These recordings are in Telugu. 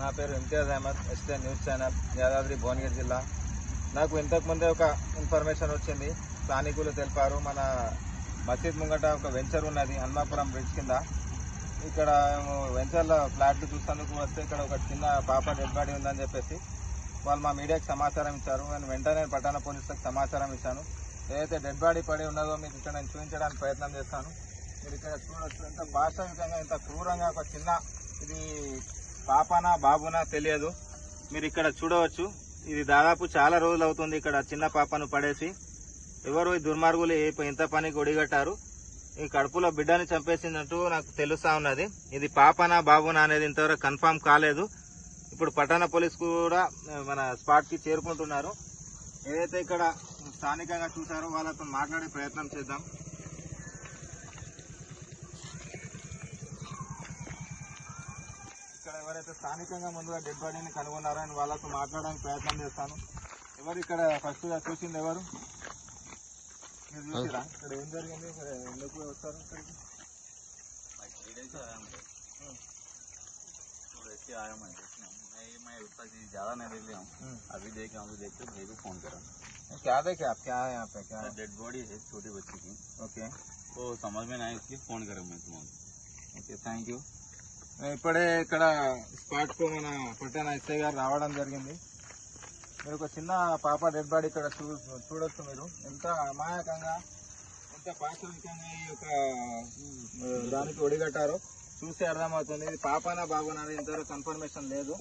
నా పేరు ఇమ్తియాజ్ అహ్మద్ ఎస్టే న్యూస్ ఛానల్ యాదాద్రి భువనగిరి జిల్లా. నాకు ఇంతకుముందే ఒక ఇన్ఫర్మేషన్ వచ్చింది. స్థానికులు తెలిపారు మన మసీద్ ముంగట ఒక వెంచర్ ఉన్నది హన్మాపురం బ్రిడ్జ్ కింద. ఇక్కడ మేము వెంచర్లో ఫ్లాట్లు చూసేందుకు వస్తే ఇక్కడ ఒక చిన్న పాప డెడ్ బాడీ ఉందని చెప్పేసి వాళ్ళు మా మీడియాకి సమాచారం ఇచ్చారు. నేను వెంటనే పట్టణ పోలీసులకు సమాచారం ఇచ్చాను. ఏదైతే డెడ్ బాడీ పడి ఉన్నదో మీకు ఇక్కడ నేను చూపించడానికి ప్రయత్నం చేస్తాను. మీరు ఇక్కడ చూడొచ్చు ఎంత భాషాయుతంగా ఎంత క్రూరంగా ఒక చిన్న ఇది పాపనా బాబునా తెలియదు. మీరు ఇక్కడ చూడవచ్చు. ఇది దాదాపు చాలా రోజులు అవుతుంది ఇక్కడ చిన్న పాపను పడేసి. ఎవరు ఈ దుర్మార్గులు ఏ- ఇంత పనికి ఒడిగట్టారు. ఈ కడుపులో బిడ్డని చంపేసినట్టు నాకు తెలుస్తా ఉన్నది. ఇది పాపనా బాబునా అనేది ఇంతవరకు కన్ఫామ్ కాలేదు. ఇప్పుడు పట్టణ పోలీస్ కూడా మన స్పాట్కి చేరుకుంటున్నారు. ఏదైతే ఇక్కడ స్థానికంగా చూసారో వాళ్ళతో మాట్లాడే ప్రయత్నం చేద్దాం. ఇక్కడ ఎవరైతే స్థానికంగా ముందుగా డెడ్ బాడీని కనుగొన్నారో అని వాళ్ళతో మాట్లాడడానికి ప్రయత్నం చేస్తాను. ఎవరు ఇక్కడ ఫస్ట్ చూసింది ఎవరు? మీరు చూసిరా? ఇక్కడ ఏం జరిగింది? ఎందుకు వస్తారు ఇక్కడికి? ऐसे आया मैं मैं मैं उत्तर से ज़्यादा नहीं देख लिया हूँ हम्म। अभी देख रहा हूँ देख के भाई को फोन करा क्या देखे आप क्या है यहाँ पे क्या डेड बॉडी है छोटी बच्ची की ఓకే तो समझ में नहीं आया इसलिए फोन करा मैं तुम्हारा ఓకే థ్యాంక్ యూ ఇప్పుడే ఇక్కడ స్పాట్ కు మన పట్టణ ఎస్ఐ గారు రావడం జరిగింది మీరు ఒక చిన్న పాప డెడ్ బాడీ ఇక్కడ చూ చూడొచ్చు మీరు ఎంత అమాయకంగా ఎంత పాశవికంగా ఈ యొక్క ఉమ్, దానికి ఒడిగట్టారో చూస్తే అర్థమవుతుంది. ఇది పాపనా బాబునా అనేది ఇంతవరకు కన్ఫర్మేషన్ లేదు.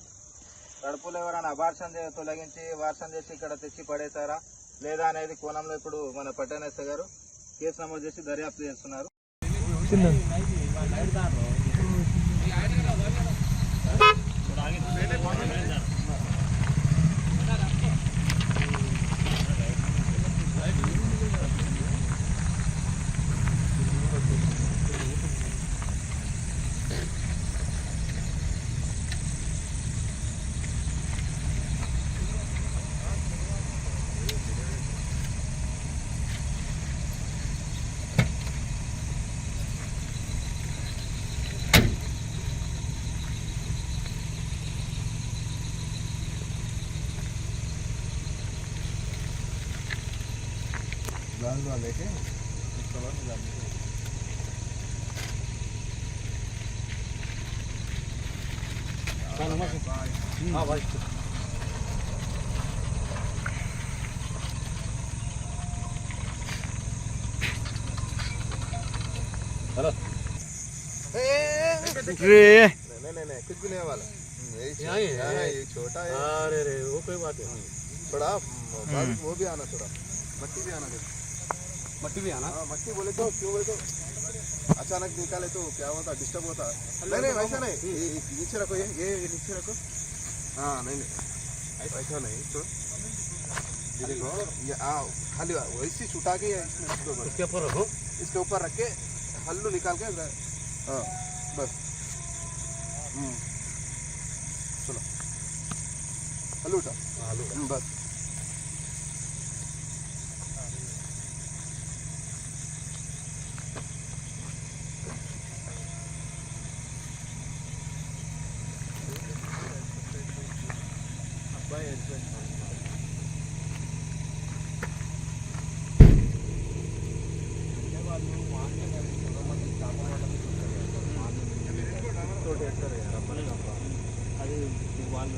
కడుపులో ఎవరైనా అబార్షన్ తొలగించి వార్షన్ చేసి ఇక్కడ తెచ్చి పడేశారా? లేదా అనేది కోణంలో ఇప్పుడు మన పట్టణేశ్వర గారు కేసు నమోదు చేసి దర్యాప్తు చేస్తున్నారు. डाल दो लेके रे। नहीं नहीं नहीं कुछ भी नहीं वाला। यही है। छोटा है। हाँ, अरे हाँ, रे वो कोई बात नहीं। थोड़ा हम्म। वो भी आना थोड़ा। मट्टी भी आना देखो मट्टी भी आना। हाँ मट्टी बोले तो क्यों बोले तो? अचानक निकाले तो क्या होता? डिस्टर्ब होता। नहीं नहीं वैसा नहीं। नीचे रखो ये ये नीचे रखो। हाँ नहीं नहीं। ऐसा नहीं तो। देखो ये आ खाली वैसे छुटा के इसके ऊपर। रखो। इसके ऊपर रख के हल्लू निकाल के हाँ बस। हम्म। चलो हल्लू उठा। हम्म, बस। అది వాళ్ళు